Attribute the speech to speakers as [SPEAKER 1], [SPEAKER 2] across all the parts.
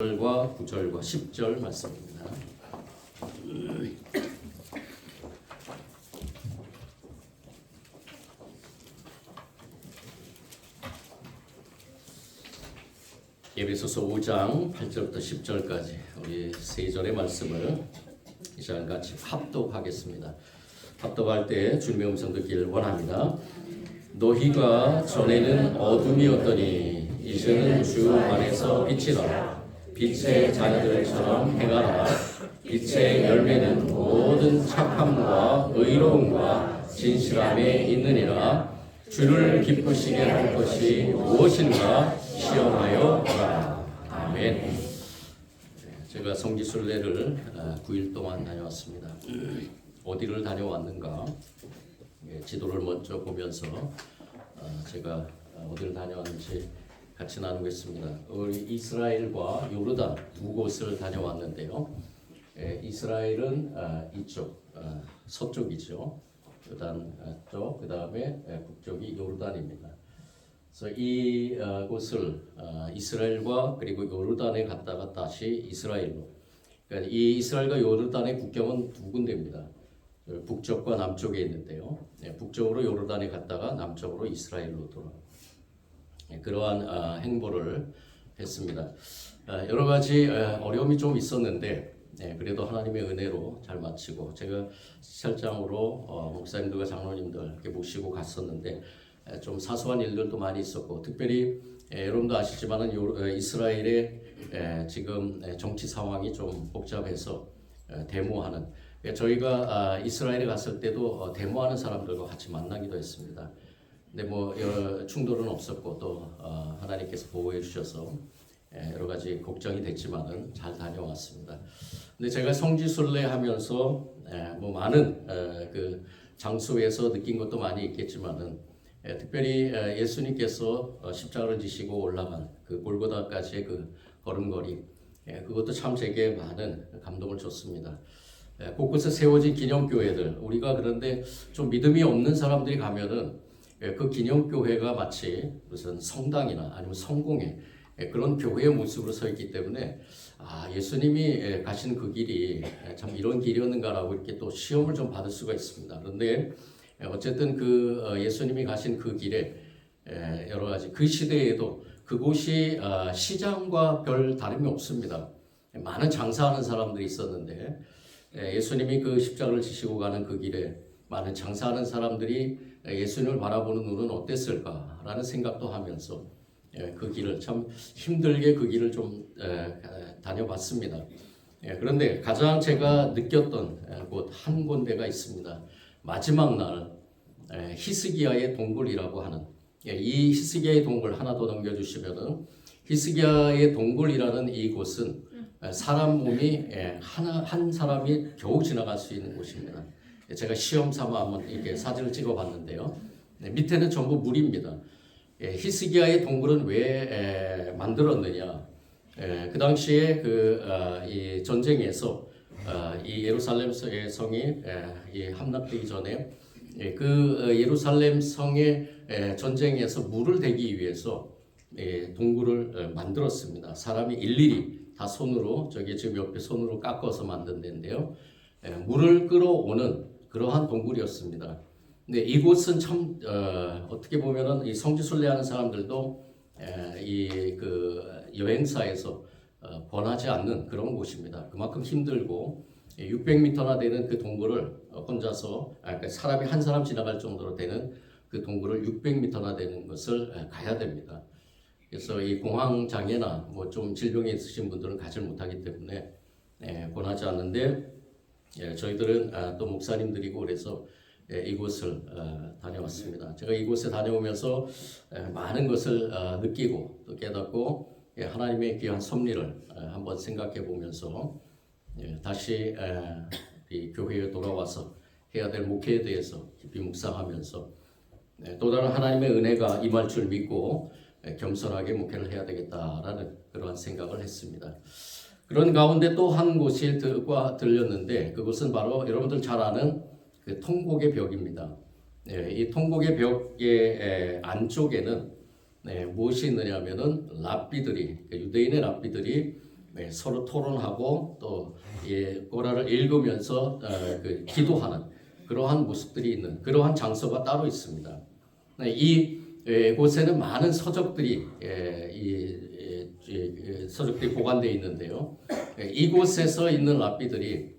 [SPEAKER 1] 8절과 9절과 10절 말씀입니다. 예배소서 5장 8절부터 10절까지 우리 세 절의 말씀을 이 시간 같이 합독하겠습니다. 합독할 때 주님의 음성 듣기를 원합니다. 너희가 전에는 어둠이었더니 이제는 주 안에서 빛이라 빛의 자녀들처럼 행하라 빛의 열매는 모든 착함과 의로움과 진실함에 있느니라. 주를 기쁘시게 할 것이 무엇인가 시험하여 보라. 아멘. 제가 성지순례를 9일 동안 다녀왔습니다. 어디를 다녀왔는가? 예, 지도를 먼저 보면서 어, 제가 어디를 다녀왔는지 같이 나누겠습니다. 우리 이스라엘과 요르단 두 곳을 다녀왔는데요. 예, 이스라엘은 아, 이쪽 아, 서쪽이죠. 요단 아, 쪽, 그 다음에 북쪽이 요르단입니다. 그래서 이 아, 아, 이스라엘과 그리고 요르단에 갔다가 다시 이스라엘로. 그러니까 이 이스라엘과 요르단의 국경은 두 군데입니다. 북쪽과 남쪽에 있는데요. 예, 북쪽으로 요르단에 갔다가 남쪽으로 이스라엘로 돌아. 예, 그러한 아, 행보를 했습니다. 아, 여러 가지 아, 어려움이 좀 있었는데 예, 그래도 하나님의 은혜로 잘 마치고 제가 시찰장으로 어, 목사님들과 장로님들 이렇게 모시고 갔었는데 예, 좀 사소한 일들도 많이 있었고 특별히 예, 여러분도 아시지만은 요- 어, 이스라엘의 예, 지금 예, 정치 상황이 좀 복잡해서 예, 데모하는 예, 저희가 아, 이스라엘에 갔을 때도 어, 데모하는 사람들과 같이 만나기도 했습니다. 근데 뭐 충돌은 없었고 또 어, 하나님께서 보호해 주셔서 예, 여러 가지 걱정이 됐지만은 잘 다녀왔습니다. 근데 제가 성지순례 하면서 예, 뭐 많은 에, 그 장소에서 느낀 것도 많이 있겠지만은 예, 특별히 에, 예수님께서 어, 십자가를 지시고 올라간 그 골고다까지의 그 걸음걸이 예, 그것도 참 제게 많은 감동을 줬습니다. 예, 곳곳에 세워진 기념교회들 우리가 그런데 좀 믿음이 없는 사람들이 가면은 예, 그 기념교회가 마치 무슨 성당이나 아니면 성공회 예, 그런 교회의 모습으로 서 있기 때문에 아 예수님이 예, 가신 그 길이 예, 참 이런 길이었는가라고 이렇게 또 시험을 좀 받을 수가 있습니다. 그런데 예, 어쨌든 그 어, 예수님이 가신 그 길에 예, 여러 가지 그 시대에도 그곳이 아, 시장과 별 다름이 없습니다. 예, 많은 장사하는 사람들이 있었는데 예, 예수님이 그 십자가를 지시고 가는 그 길에 많은 장사하는 사람들이 예수님을 바라보는 눈은 어땠을까라는 생각도 하면서 예, 그 길을 참 힘들게 그 길을 좀 에, 에, 다녀봤습니다. 예, 그런데 가장 제가 느꼈던 에, 곳한 군데가 있습니다. 마지막 날 에, 히스기야의 동굴이라고 하는 예, 이 히스기야의 동굴 하나 더 넘겨주시면은 히스기야의 동굴이라는 이 곳은 에, 사람 몸이 에, 하나 한 사람이 겨우 지나갈 수 있는 곳입니다. 예, 제가 시험 삼아 한번 이렇게 사진을 찍어봤는데요. 네, 밑에는 전부 물입니다. 예, 히스기야의 동굴은 왜 에, 만들었느냐? 에, 그 당시에 그 아, 이 전쟁에서 아, 이 예루살렘 성이 에, 이 함락되기 전에 예, 그 어, 예루살렘 성의 에, 전쟁에서 물을 대기 위해서 예, 동굴을 어, 만들었습니다. 사람이 일일이 다 손으로 저기 지금 옆에 손으로 깎아서 만든 데인데요. 예, 물을 끌어오는 그러한 동굴이었습니다. 근데 이곳은 참 어, 떻게 보면은 이 성지순례하는 사람들도 이 그 여행사에서 어, 권하지 않는 그런 곳입니다. 그만큼 힘들고 600m나 되는 그 동굴을 어, 혼자서 아, 그러니까 사람이 한 사람 지나갈 정도로 되는 그 동굴을 600m나 되는 것을 에, 가야 됩니다. 그래서 이 공황 장애나 뭐 좀 질병이 있으신 분들은 가지 못하기 때문에 에, 권하지 않는데 예, 저희들은 아, 또 목사님들이고 그래서 예, 이곳을 어, 다녀왔습니다. 제가 이곳에 다녀오면서 에, 많은 것을 어, 느끼고 또 깨닫고 예, 하나님의 귀한 섭리를 어, 한번 생각해 보면서 예, 다시 에, 이 교회에 돌아와서 해야 될 목회에 대해서 깊이 묵상하면서 예, 또 다른 하나님의 은혜가 임할 줄 믿고 예, 겸손하게 목회를 해야 되겠다라는 그러한 생각을 했습니다. 그런 가운데 또 한 곳이 들과 들렸는데 그곳은 바로 여러분들 잘 아는 그 통곡의 벽입니다. 예, 이 통곡의 벽의 에, 안쪽에는 네, 무엇이 있느냐면은 랍비들이 그 유대인의 랍비들이 예, 서로 토론하고 또 예, 고라를 읽으면서 어, 그 기도하는 그러한 모습들이 있는 그러한 장소가 따로 있습니다. 네, 이 예, 곳에는 많은 서적들이 예, 이 예, 예, 서적들이 보관되어 있는데요. 예, 이곳에서 있는 랍비들이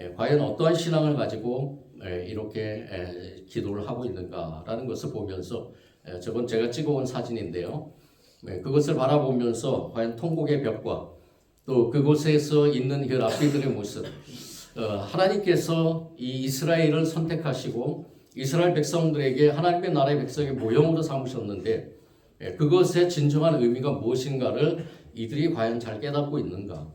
[SPEAKER 1] 예, 과연 어떠한 신앙을 가지고 예, 이렇게 예, 기도를 하고 있는가라는 것을 보면서 예, 저건 제가 찍어온 사진인데요. 예, 그것을 바라보면서 과연 통곡의 벽과 또 그곳에서 있는 그 랍비들의 모습, 어, 하나님께서 이 이스라엘을 선택하시고 이스라엘 백성들에게 하나님의 나라의 백성의 모형으로 삼으셨는데 예, 그것의 진정한 의미가 무엇인가를 이들이 과연 잘 깨닫고 있는가?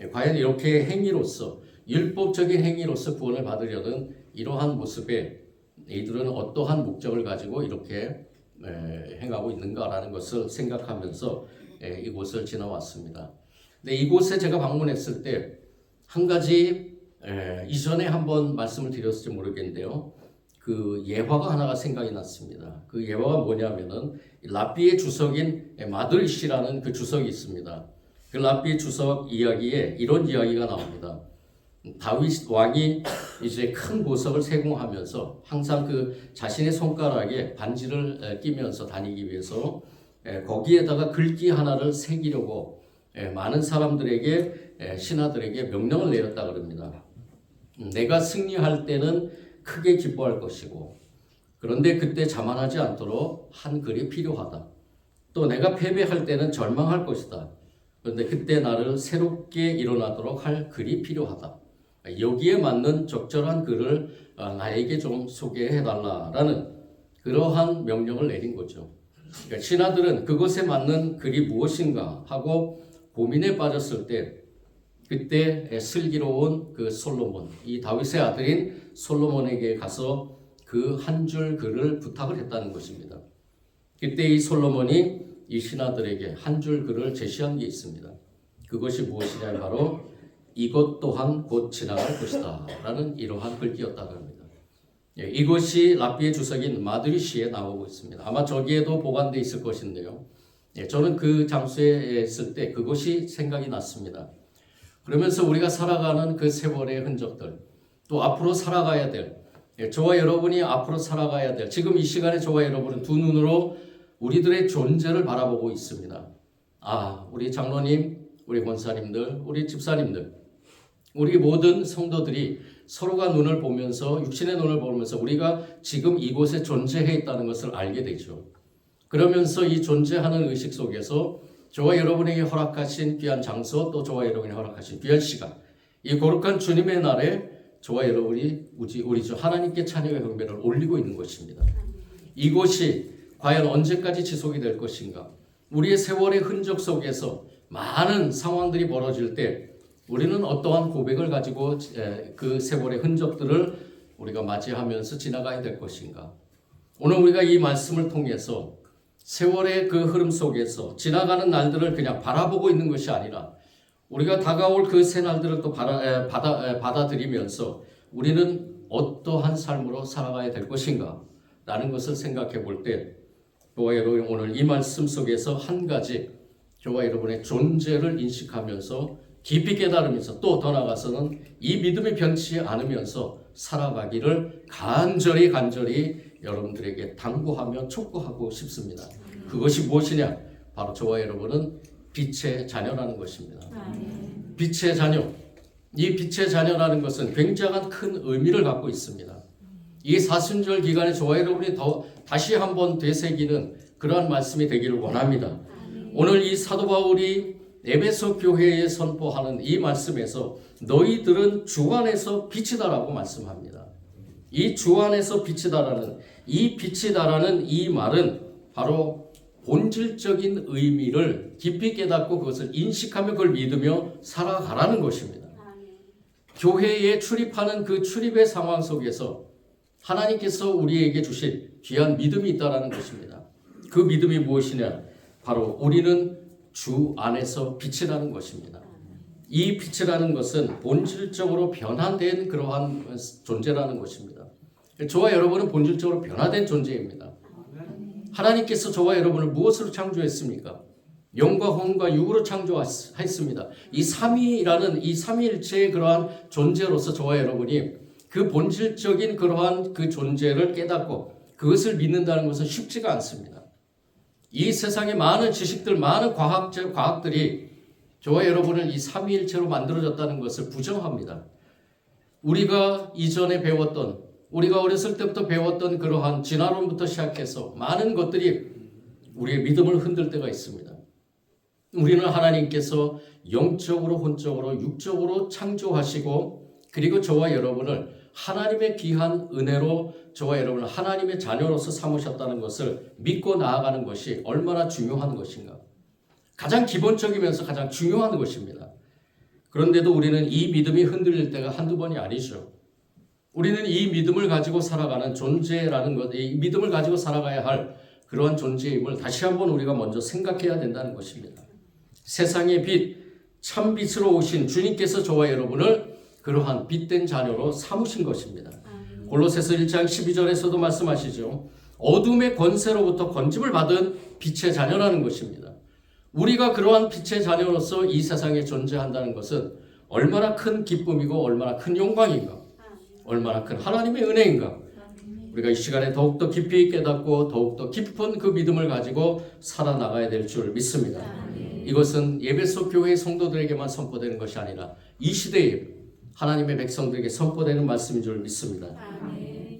[SPEAKER 1] 예, 과연 이렇게 행위로서 율법적인 행위로서 구원을 받으려는 이러한 모습에 이들은 어떠한 목적을 가지고 이렇게 에, 행하고 있는가라는 것을 생각하면서 에, 이곳을 지나왔습니다. 근데 이곳에 제가 방문했을 때 한 가지 에, 이전에 한번 말씀을 드렸을지 모르겠는데요. 그 예화가 하나가 생각이 났습니다. 그 예화가 뭐냐면은 라비의 주석인 마드리시라는 그 주석이 있습니다. 그 라비 주석 이야기에 이런 이야기가 나옵니다. 다윗 왕이 이제 큰 보석을 세공하면서 항상 그 자신의 손가락에 반지를 에, 끼면서 다니기 위해서 에, 거기에다가 글귀 하나를 새기려고 에, 많은 사람들에게 에, 신하들에게 명령을 내렸다 그럽니다. 음, 내가 승리할 때는 크게 기뻐할 것이고 그런데 그때 자만하지 않도록 한 글이 필요하다. 또 내가 패배할 때는 절망할 것이다. 그런데 그때 나를 새롭게 일어나도록 할 글이 필요하다. 여기에 맞는 적절한 글을 어, 나에게 좀 소개해 달라라는 그러한 명령을 내린 거죠. 그러니까 신하들은 그것에 맞는 글이 무엇인가 하고 고민에 빠졌을 때 그때 슬기로운 그 솔로몬, 이 다윗의 아들인 솔로몬에게 가서 그 한 줄 글을 부탁을 했다는 것입니다. 그때 이 솔로몬이 이 신하들에게 한 줄 글을 제시한 게 있습니다. 그것이 무엇이냐 바로 이것 또한 곧 지나갈 것이다 라는 이러한 글귀였다고 합니다. 예, 이것이 라비의 주석인 마드리시에 나오고 있습니다. 아마 저기에도 보관되어 있을 것인데요. 예, 저는 그 장소에 있을 때 그것이 생각이 났습니다. 그러면서 우리가 살아가는 그 세월의 흔적들, 또 앞으로 살아가야 될, 예, 저와 여러분이 앞으로 살아가야 될, 지금 이 시간에 저와 여러분은 두 눈으로 우리들의 존재를 바라보고 있습니다. 아, 우리 장로님, 우리 권사님들, 우리 집사님들, 우리 모든 성도들이 서로가 눈을 보면서 육신의 눈을 보면서 우리가 지금 이곳에 존재해 있다는 것을 알게 되죠. 그러면서 이 존재하는 의식 속에서 저와 여러분에게 허락하신 귀한 장소 또 저와 여러분이 허락하신 귀한 시간 이 거룩한 주님의 날에 저와 여러분이 우리, 우리 주 하나님께 찬양의 경배를 올리고 있는 것입니다. 이곳이 과연 언제까지 지속이 될 것인가? 우리의 세월의 흔적 속에서 많은 상황들이 벌어질 때 우리는 어떠한 고백을 가지고 그 세월의 흔적들을 우리가 맞이하면서 지나가야 될 것인가? 오늘 우리가 이 말씀을 통해서 세월의 그 흐름 속에서 지나가는 날들을 그냥 바라보고 있는 것이 아니라 우리가 다가올 그 새 날들을 또 받아, 받아, 받아들이면서 우리는 어떠한 삶으로 살아가야 될 것인가? 라는 것을 생각해 볼 때, 저와 여러분 오늘 이 말씀 속에서 한 가지 저와 여러분의 존재를 인식하면서 깊이 깨달으면서 또 더 나아가서는 이 믿음이 변치 않으면서 살아가기를 간절히 간절히 여러분들에게 당부하며 촉구하고 싶습니다. 그것이 무엇이냐? 바로 저와 여러분은 빛의 자녀라는 것입니다. 빛의 자녀. 이 빛의 자녀라는 것은 굉장한 큰 의미를 갖고 있습니다. 이 사순절 기간에 저와 여러분이 더 다시 한번 되새기는 그러한 말씀이 되기를 원합니다. 오늘 이 사도 바울이 에베소 교회에 선포하는 이 말씀에서 너희들은 주 안에서 빛이다라고 말씀합니다. 이 주 안에서 빛이다라는 이 빛이다라는 이 말은 바로 본질적인 의미를 깊이 깨닫고 그것을 인식하며 그걸 믿으며 살아가라는 것입니다. 교회에 출입하는 그 출입의 상황 속에서 하나님께서 우리에게 주신 귀한 믿음이 있다라는 것입니다. 그 믿음이 무엇이냐? 바로 우리는 주 안에서 빛이라는 것입니다. 이 빛이라는 것은 본질적으로 변화된 그러한 존재라는 것입니다. 저와 여러분은 본질적으로 변화된 존재입니다. 하나님께서 저와 여러분을 무엇으로 창조했습니까? 영과 혼과 육으로 창조했습니다. 이 삼위라는 이 삼위일체의 그러한 존재로서 저와 여러분이 그 본질적인 그러한 그 존재를 깨닫고 그것을 믿는다는 것은 쉽지가 않습니다. 이 세상에 많은 지식들, 많은 과학, 과학들이 저와 여러분을 이 삼위일체로 만들어졌다는 것을 부정합니다. 우리가 이전에 배웠던, 우리가 어렸을 때부터 배웠던 그러한 진화론부터 시작해서 많은 것들이 우리의 믿음을 흔들 때가 있습니다. 우리는 하나님께서 영적으로, 혼적으로, 육적으로 창조하시고 그리고 저와 여러분을 하나님의 귀한 은혜로 저와 여러분을 하나님의 자녀로서 삼으셨다는 것을 믿고 나아가는 것이 얼마나 중요한 것인가. 가장 기본적이면서 가장 중요한 것입니다. 그런데도 우리는 이 믿음이 흔들릴 때가 한두 번이 아니죠. 우리는 이 믿음을 가지고 살아가는 존재라는 것, 이 믿음을 가지고 살아가야 할 그러한 존재임을 다시 한번 우리가 먼저 생각해야 된다는 것입니다. 세상의 빛, 참 빛으로 오신 주님께서 저와 여러분을 그러한 빛된 자녀로 삼으신 것입니다. 골로새서 1장 12절에서도 말씀하시죠. 어둠의 권세로부터 건짐을 받은 빛의 자녀라는 것입니다. 우리가 그러한 빛의 자녀로서 이 세상에 존재한다는 것은 얼마나 큰 기쁨이고 얼마나 큰 영광인가, 얼마나 큰 하나님의 은혜인가. 우리가 이 시간에 더욱더 깊이 깨닫고 더욱더 깊은 그 믿음을 가지고 살아나가야 될 줄 믿습니다. 이것은 예배소 교회 성도들에게만 선포되는 것이 아니라 이 시대에 하나님의 백성들에게 선포되는 말씀인 줄 믿습니다.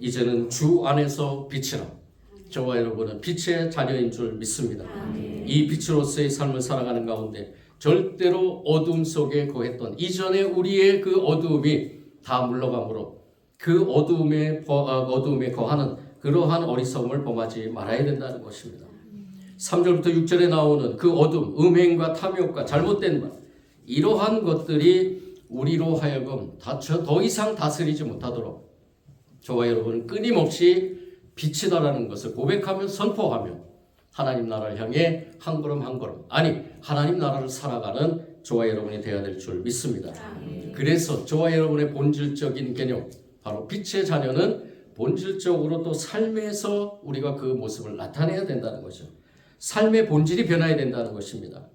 [SPEAKER 1] 이제는 주 안에서 빛이라 저와 여러분은 빛의 자녀인 줄 믿습니다. 이 빛으로서의 삶을 살아가는 가운데 절대로 어둠 속에 거했던 이전에 우리의 그 어두움이 다 물러가므로 그 어두움에 어두움에 거하는 그러한 어리석음을 범하지 말아야 된다는 것입니다. 3절부터 6절에 나오는 그 어둠, 음행과 탐욕과 잘못된 말 이러한 것들이 우리로 하여금 더 이상 다스리지 못하도록 저와 여러분은 끊임없이 빛이다라는 것을 고백하며 선포하며 하나님 나라를 향해 한 걸음 한 걸음 아니 하나님 나라를 살아가는 저와 여러분이 되어야 될 줄 믿습니다. 그래서 저와 여러분의 본질적인 개념 바로 빛의 자녀는 본질적으로 또 삶에서 우리가 그 모습을 나타내야 된다는 거죠. 삶의 본질이 변화해야 된다는 것입니다.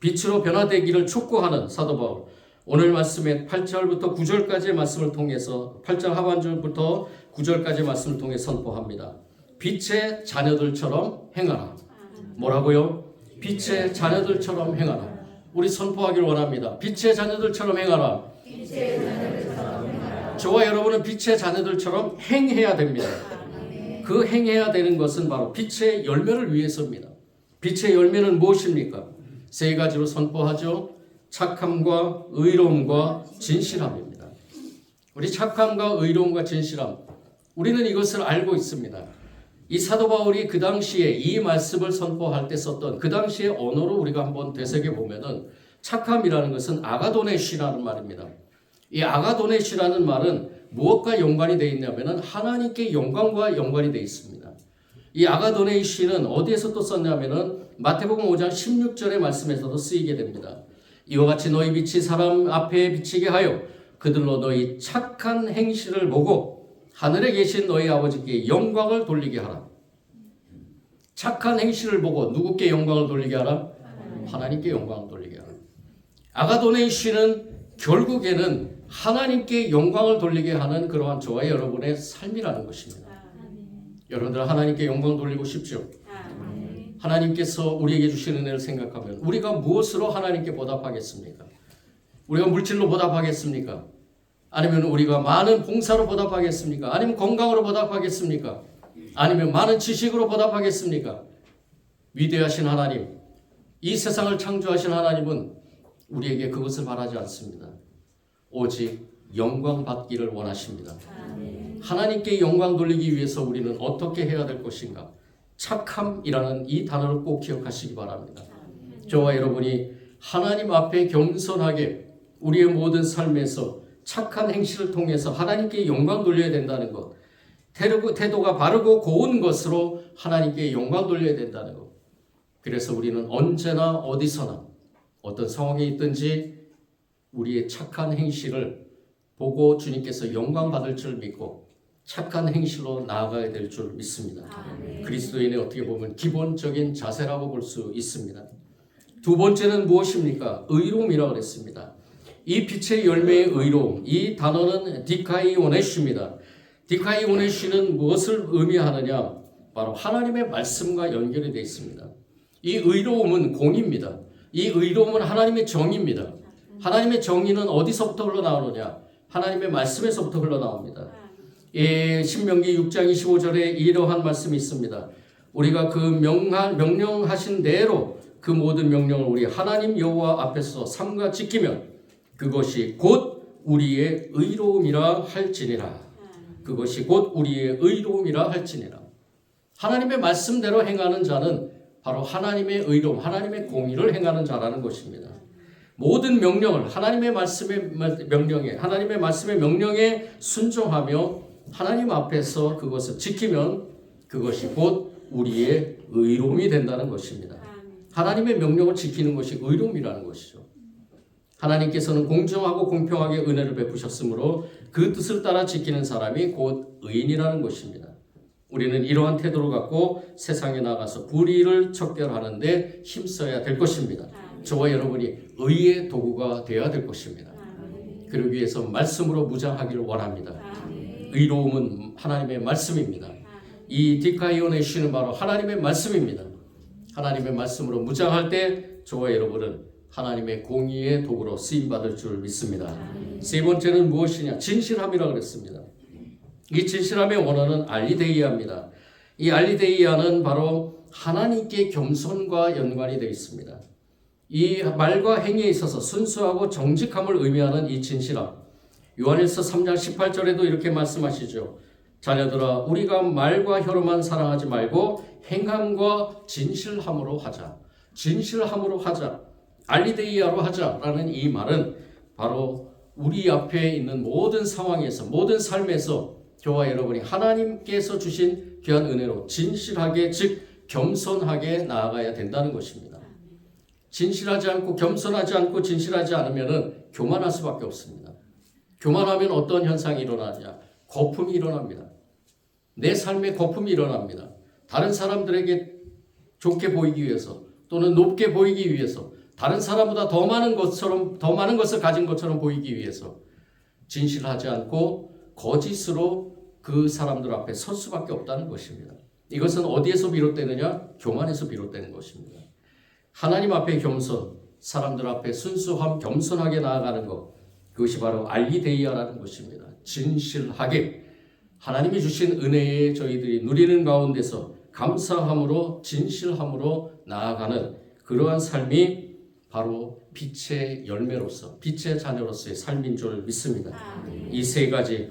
[SPEAKER 1] 빛으로 변화되기를 촉구하는 사도 바울. 오늘 말씀의 8절부터 9절까지의 말씀을 통해서 8절 하반절부터 9절까지의 말씀을 통해 선포합니다. 빛의 자녀들처럼 행하라. 뭐라고요? 빛의 자녀들처럼 행하라. 우리 선포하기를 원합니다. 빛의 자녀들처럼 행하라. 저와 여러분은 빛의 자녀들처럼 행해야 됩니다. 그 행해야 되는 것은 바로 빛의 열매를 위해서입니다. 빛의 열매는 무엇입니까? 세 가지로 선포하죠. 착함과 의로움과 진실함입니다. 우리 착함과 의로움과 진실함. 우리는 이것을 알고 있습니다. 이 사도 바울이 그 당시에 이 말씀을 선포할 때 썼던 그 당시의 언어로 우리가 한번 되새겨 보면은 착함이라는 것은 아가도네시라는 말입니다. 이 아가도네시라는 말은 무엇과 연관이 되어 있냐면은 하나님께 영광과 연관이 되어 있습니다. 이 아가도네시는 어디에서 또 썼냐면은 마태복음 5장 16절의 말씀에서도 쓰이게 됩니다. 이와 같이 너희 빛이 사람 앞에 비치게 하여 그들로 너희 착한 행실을 보고 하늘에 계신 너희 아버지께 영광을 돌리게 하라. 착한 행실을 보고 누구께 영광을 돌리게 하라? 하나님께 영광을 돌리게 하라. 아가도네시는 결국에는 하나님께 영광을 돌리게 하는 그러한 저와 여러분의 삶이라는 것입니다. 여러분들 하나님께 영광 돌리고 싶죠? 하나님께서 우리에게 주신 은혜를 생각하면 우리가 무엇으로 하나님께 보답하겠습니까? 우리가 물질로 보답하겠습니까? 아니면 우리가 많은 봉사로 보답하겠습니까? 아니면 건강으로 보답하겠습니까? 아니면 많은 지식으로 보답하겠습니까? 위대하신 하나님, 이 세상을 창조하신 하나님은 우리에게 그것을 바라지 않습니다. 오직 영광 받기를 원하십니다. 하나님께 영광 돌리기 위해서 우리는 어떻게 해야 될 것인가? 착함이라는 이 단어를 꼭 기억하시기 바랍니다. 저와 여러분이 하나님 앞에 겸손하게 우리의 모든 삶에서 착한 행실을 통해서 하나님께 영광 돌려야 된다는 것. 태도가 바르고 고운 것으로 하나님께 영광 돌려야 된다는 것. 그래서 우리는 언제나 어디서나 어떤 상황에 있든지 우리의 착한 행실을 보고 주님께서 영광 받을 줄 믿고 착한 행실로 나아가야 될 줄 믿습니다. 그리스도인의 어떻게 보면 기본적인 자세라고 볼 수 있습니다. 두 번째는 무엇입니까? 의로움이라고 그랬습니다. 이 빛의 열매의 의로움, 이 단어는 디카이오네시입니다. 디카이오네시는 무엇을 의미하느냐? 바로 하나님의 말씀과 연결이 되어 있습니다. 이 의로움은 공입니다. 이 의로움은 하나님의 정입니다. 하나님의 정의는 어디서부터 흘러나오느냐? 하나님의 말씀에서부터 흘러나옵니다. 예, 신명기 6장 25절에 이러한 말씀이 있습니다. 우리가 그 명하, 명령하신 대로 그 모든 명령을 우리 하나님 여호와 앞에서 삼가 지키면 그것이 곧 우리의 의로움이라 할지니라. 그것이 곧 우리의 의로움이라 할지니라. 하나님의 말씀대로 행하는 자는 바로 하나님의 의로움, 하나님의 공의를 행하는 자라는 것입니다. 모든 명령을 하나님의 말씀의 명령에 하나님의 말씀의 명령에 순종하며 하나님 앞에서 그것을 지키면 그것이 곧 우리의 의로움이 된다는 것입니다. 하나님의 명령을 지키는 것이 의로움이라는 것이죠. 하나님께서는 공정하고 공평하게 은혜를 베푸셨으므로 그 뜻을 따라 지키는 사람이 곧 의인이라는 것입니다. 우리는 이러한 태도를 갖고 세상에 나가서 불의를 척결하는데 힘써야 될 것입니다. 저와 여러분이 의의 도구가 되어야 될 것입니다. 그러기 위해서 말씀으로 무장하기를 원합니다. 의로움은 하나님의 말씀입니다. 이 디카이온의 시는 바로 하나님의 말씀입니다. 하나님의 말씀으로 무장할 때 저와 여러분은 하나님의 공의의 도구로 쓰임 받을 줄 믿습니다. 세 번째는 무엇이냐? 진실함이라고 그랬습니다. 이 진실함의 원어는 알리데이아입니다. 이 알리데이아는 바로 하나님께 겸손과 연관이 되어 있습니다. 이 말과 행위에 있어서 순수하고 정직함을 의미하는 이 진실함. 요한일서 3장 18절에도 이렇게 말씀하시죠. 자녀들아 우리가 말과 혀로만 사랑하지 말고 행함과 진실함으로 하자. 진실함으로 하자. 알리데이아로 하자라는 이 말은 바로 우리 앞에 있는 모든 상황에서 모든 삶에서 저와 여러분이 하나님께서 주신 귀한 은혜로 진실하게 즉 겸손하게 나아가야 된다는 것입니다. 진실하지 않고 겸손하지 않고 진실하지 않으면은 교만할 수밖에 없습니다. 교만하면 어떤 현상이 일어나냐? 거품이 일어납니다. 내 삶에 거품이 일어납니다. 다른 사람들에게 좋게 보이기 위해서 또는 높게 보이기 위해서 다른 사람보다 더 많은 것처럼 더 많은 것을 가진 것처럼 보이기 위해서 진실하지 않고 거짓으로 그 사람들 앞에 설 수밖에 없다는 것입니다. 이것은 어디에서 비롯되느냐? 교만에서 비롯되는 것입니다. 하나님 앞에 겸손, 사람들 앞에 순수함, 겸손하게 나아가는 것, 그것이 바로 알리데이아라는 것입니다. 진실하게 하나님이 주신 은혜에 저희들이 누리는 가운데서 감사함으로 진실함으로 나아가는 그러한 삶이 바로 빛의 열매로서 빛의 자녀로서의 삶인 줄 믿습니다. 이세 가지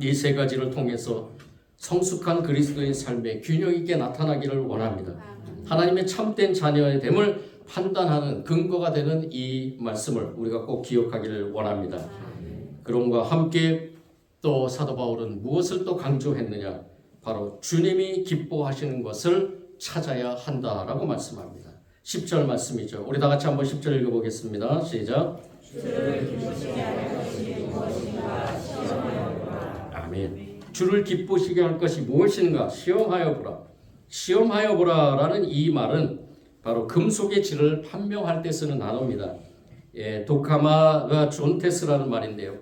[SPEAKER 1] 이 세 가지를 통해서 성숙한 그리스도의 삶에 균형 있게 나타나기를 원합니다. 하나님의 참된 자녀의 됨을 판단하는 근거가 되는 이 말씀을 우리가 꼭 기억하기를 원합니다. 그런과 함께 또 사도 바울은 무엇을 또 강조했느냐? 바로 주님이 기뻐하시는 것을 찾아야 한다라고 말씀합니다. 10절 말씀이죠. 우리 다 같이 한번 10절 읽어보겠습니다. 시작. 아멘. 주를 기쁘시게 할 것이 무엇인가 시험하여 보라. 시험하여 보라라는 이 말은 바로 금속의 질을 판명할 때 쓰는 단어입니다. 예, 도카마가 존테스라는 말인데요.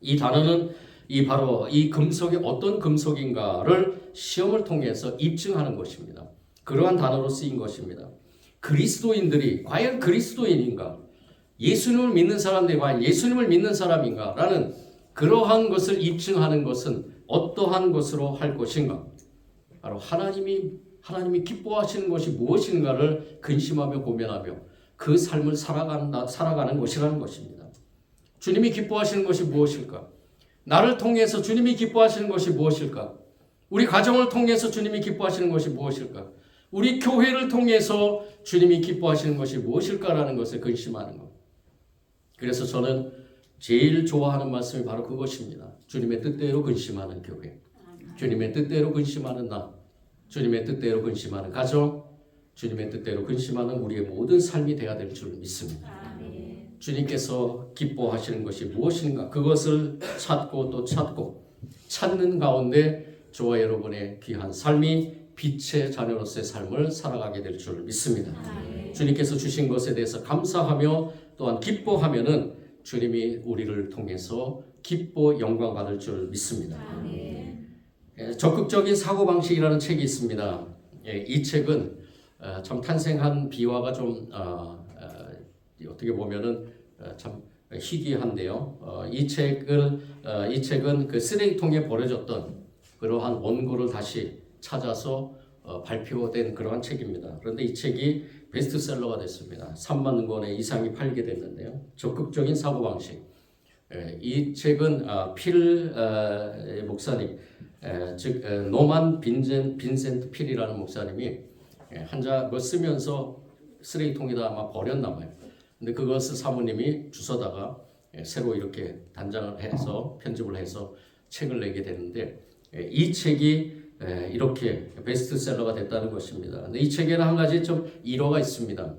[SPEAKER 1] 이 단어는 이 바로 이 금속이 어떤 금속인가를 시험을 통해서 입증하는 것입니다. 그러한 단어로 쓰인 것입니다. 그리스도인들이 과연 그리스도인인가? 예수님을 믿는 사람들이 과연 예수님을 믿는 사람인가? 라는 그러한 것을 입증하는 것은 어떠한 것으로 할 것인가? 바로 하나님이 하나님이 기뻐하시는 것이 무엇인가를 근심하며 고민하며 그 삶을 살아간다 살아가는 것이라는 것입니다. 주님이 기뻐하시는 것이 무엇일까? 나를 통해서 주님이 기뻐하시는 것이 무엇일까? 우리 가정을 통해서 주님이 기뻐하시는 것이 무엇일까? 우리 교회를 통해서 주님이 기뻐하시는 것이 무엇일까라는 것을 근심하는 것. 그래서 저는 제일 좋아하는 말씀이 바로 그것입니다. 주님의 뜻대로 근심하는 교회. 주님의 뜻대로 근심하는 나. 주님의 뜻대로 근심하는 가정. 주님의 뜻대로 근심하는 우리의 모든 삶이 되어야 될 줄 믿습니다. 주님께서 기뻐하시는 것이 무엇인가 그것을 찾고 또 찾고 찾는 가운데 저와 여러분의 귀한 삶이 빛의 자녀로서의 삶을 살아가게 될 줄 믿습니다. 주님께서 주신 것에 대해서 감사하며 또한 기뻐하면은 주님이 우리를 통해서 기뻐 영광 받을 줄 믿습니다. 예, 적극적인 사고 방식이라는 책이 있습니다. 예, 이 책은 어, 참 탄생한 비화가 좀 어, 어, 떻게 보면은 어, 참 희귀한데요. 어, 이 책을 어, 이 책은 그 쓰레기통에 버려졌던 그러한 원고를 다시 찾아서 어, 발표된 그러한 책입니다. 그런데 이 책이 베스트셀러가 됐습니다. 3만 권의 이상이 팔게 됐는데요. 적극적인 사고 방식. 예, 이 책은 아, 필 어, 목사님, 에, 즉 에, 노만 빈젠 빈센트 필이라는 목사님이 예, 한자 그거 쓰면서 쓰레기통에다 아마 버렸나 봐요. 근데 그것을 사모님이 주워다가 예, 새로 이렇게 단장을 해서 편집을 해서 책을 내게 되는데 예, 이 책이 예, 이렇게 베스트셀러가 됐다는 것입니다. 근데 이 책에는 한 가지 좀 일화가 있습니다.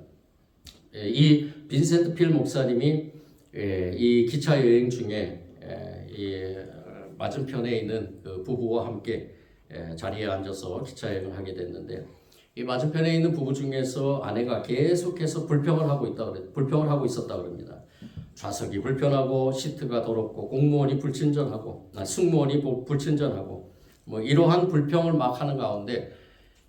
[SPEAKER 1] 예, 이 빈센트 필 목사님이 예, 이 기차 여행 중에 예, 이 어, 맞은편에 있는 그 부부와 함께 예, 자리에 앉아서 기차 여행을 하게 됐는데 이 맞은편에 있는 부부 중에서 아내가 계속해서 불평을 하고 있다 그래 불평을 하고 있었다 그럽니다. 좌석이 불편하고 시트가 더럽고 공무원이 불친절하고 아, 승무원이 부- 불친절하고 뭐 이러한 불평을 막 하는 가운데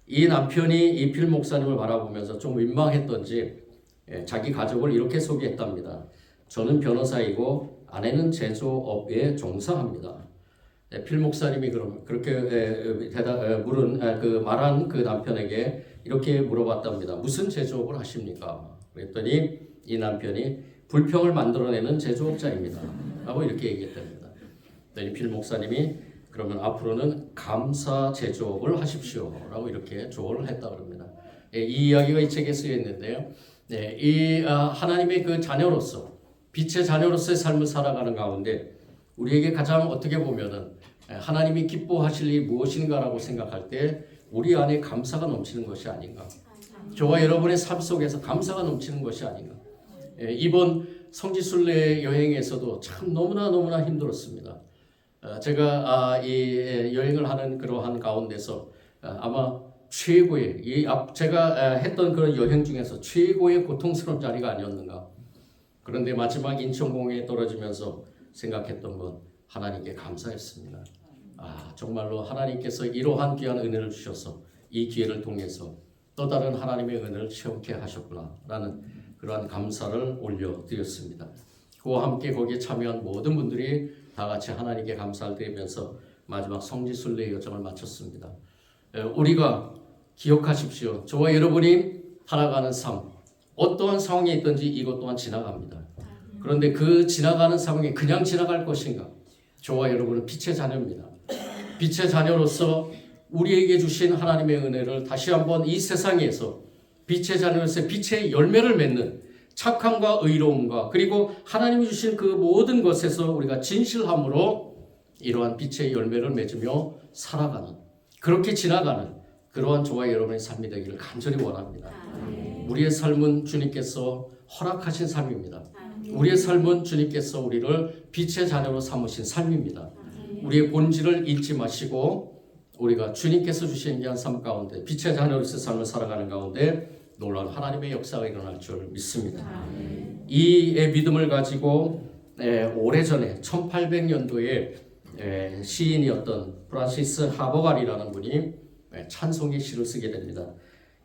[SPEAKER 1] 이 남편이 이필 목사님을 바라보면서 좀 민망했던지 예, 자기 가족을 이렇게 소개했답니다. 저는 변호사이고 아내는 제조업에 종사합니다. 예, 필 목사님이 그럼 그렇게 에, 대답 에, 물은 에, 그 말한 그 남편에게 이렇게 물어봤답니다. 무슨 제조업을 하십니까? 그랬더니 이 남편이 불평을 만들어내는 제조업자입니다. 라고 이렇게 얘기했답니다. 그랬더니 필 목사님이 그러면 앞으로는 감사 제조업을 하십시오라고 이렇게 조언을 했다 그럽니다. 예, 이 이야기가 이 책에 쓰여 있는데요. 네, 이 아, 하나님의 그 자녀로서 빛의 자녀로서의 삶을 살아가는 가운데 우리에게 가장 어떻게 보면은 예, 하나님이 기뻐하실 일이 무엇인가라고 생각할 때 우리 안에 감사가 넘치는 것이 아닌가. 저와 여러분의 삶 속에서 감사가 넘치는 것이 아닌가. 예, 이번 성지순례 여행에서도 참 너무나 너무나 힘들었습니다. 어, 제가 아, 이 예, 여행을 하는 그러한 가운데서 아, 아마 최고의 이 앞 제가 아, 했던 그런 여행 중에서 최고의 고통스러운 자리가 아니었는가. 그런데 마지막 인천공에 떨어지면서 생각했던 건 하나님께 감사했습니다. 아 정말로 하나님께서 이러한 귀한 은혜를 주셔서 이 기회를 통해서 또 다른 하나님의 은혜를 체험케 하셨구나라는 그러한 감사를 올려드렸습니다. 그와 함께 거기에 참여한 모든 분들이 다 같이 하나님께 감사를 드리면서 마지막 성지순례 여정을 마쳤습니다. 에, 우리가 기억하십시오. 저와 여러분이 살아가는 삶, 어떠한 상황에 있든지 이것 또한 지나갑니다. 그런데 그 지나가는 상황이 그냥 지나갈 것인가? 저와 여러분은 빛의 자녀입니다. 빛의 자녀로서 우리에게 주신 하나님의 은혜를 다시 한번 이 세상에서 빛의 자녀로서 빛의 열매를 맺는 착함과 의로움과 그리고 하나님이 주신 그 모든 것에서 우리가 진실함으로 이러한 빛의 열매를 맺으며 살아가는 그렇게 지나가는 그러한 저와 여러분의 삶이 되기를 간절히 원합니다. 우리의 삶은 주님께서 허락하신 삶입니다. 우리의 삶은 주님께서 우리를 빛의 자녀로 삼으신 삶입니다. 우리의 본질을 잊지 마시고 우리가 주님께서 주신 귀한 삶 가운데 빛의 자녀로서 삶을 살아가는 가운데 놀라운 하나님의 역사가 일어날 줄 믿습니다. 이 믿음을 가지고 에, 오래전에 1800년도에 시인이었던 프란시스 하버갈이라는 분이 에, 찬송의 시를 쓰게 됩니다.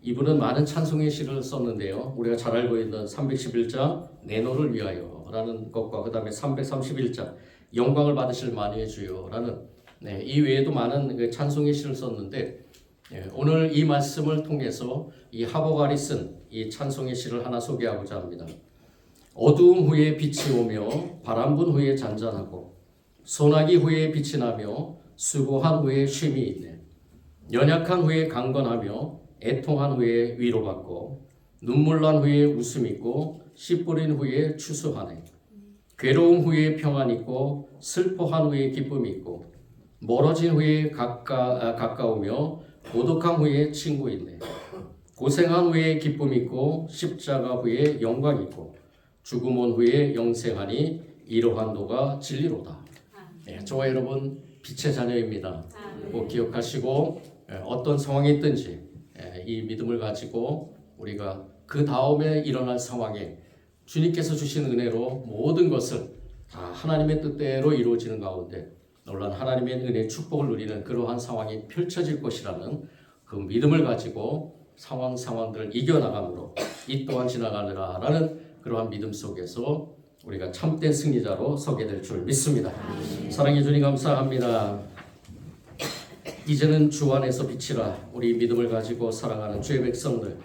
[SPEAKER 1] 이분은 많은 찬송의 시를 썼는데요. 우리가 잘 알고 있는 311자 내 노를 위하여라는 것과 그 다음에 331자 영광을 받으실 만유의 주여라는 네, 이 외에도 많은 그 찬송의 시를 썼는데 예, 오늘 이 말씀을 통해서 이 하버갈이 쓴 이 찬송의 시를 하나 소개하고자 합니다. 어두움 후에 빛이 오며 바람 분 후에 잔잔하고 소나기 후에 빛이 나며 수고한 후에 쉼이 있네. 연약한 후에 강건하며 애통한 후에 위로받고 눈물 난 후에 웃음 있고 씨 뿌린 후에 추수하네. 괴로움 후에 평안 있고 슬퍼한 후에 기쁨 있고 멀어진 후에 가까, 아, 가까우며 고독한 후에 친구 있네. 고생한 후에 기쁨 있고 십자가 후에 영광 있고 죽음 온 후에 영생하니 이러한 도가 진리로다. 예, 저와 여러분 빛의 자녀입니다. 꼭 기억하시고 예, 어떤 상황이 있든지 예, 이 믿음을 가지고 우리가 그 다음에 일어날 상황에 주님께서 주신 은혜로 모든 것을 다 하나님의 뜻대로 이루어지는 가운데 놀란 하나님의 은혜 축복을 누리는 그러한 상황이 펼쳐질 것이라는 그 믿음을 가지고 상황 상황들을 이겨나감으로 이 또한 지나가느라라는 그러한 믿음 속에서 우리가 참된 승리자로 서게 될 줄 믿습니다. 사랑해 주님 감사합니다. 이제는 주 안에서 빛이라 우리 믿음을 가지고 살아가는 주의 백성들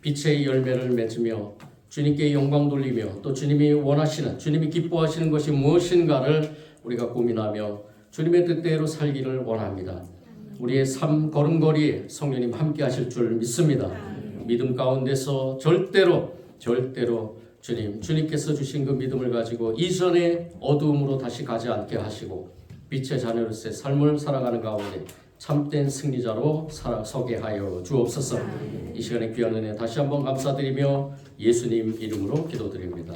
[SPEAKER 1] 빛의 열매를 맺으며 주님께 영광 돌리며 또 주님이 원하시는 주님이 기뻐하시는 것이 무엇인가를 우리가 고민하며 주님의 뜻대로 살기를 원합니다. 우리의 삶 걸음걸이에 성령님 함께 하실 줄 믿습니다. 믿음 가운데서 절대로 절대로 주님 주님께서 주신 그 믿음을 가지고 이전의 어두움으로 다시 가지 않게 하시고 빛의 자녀로서의 삶을 살아가는 가운데 참된 승리자로 살아 서게 하여 주옵소서. 이 시간에 귀한 은혜 다시 한번 감사드리며 예수님 이름으로 기도드립니다.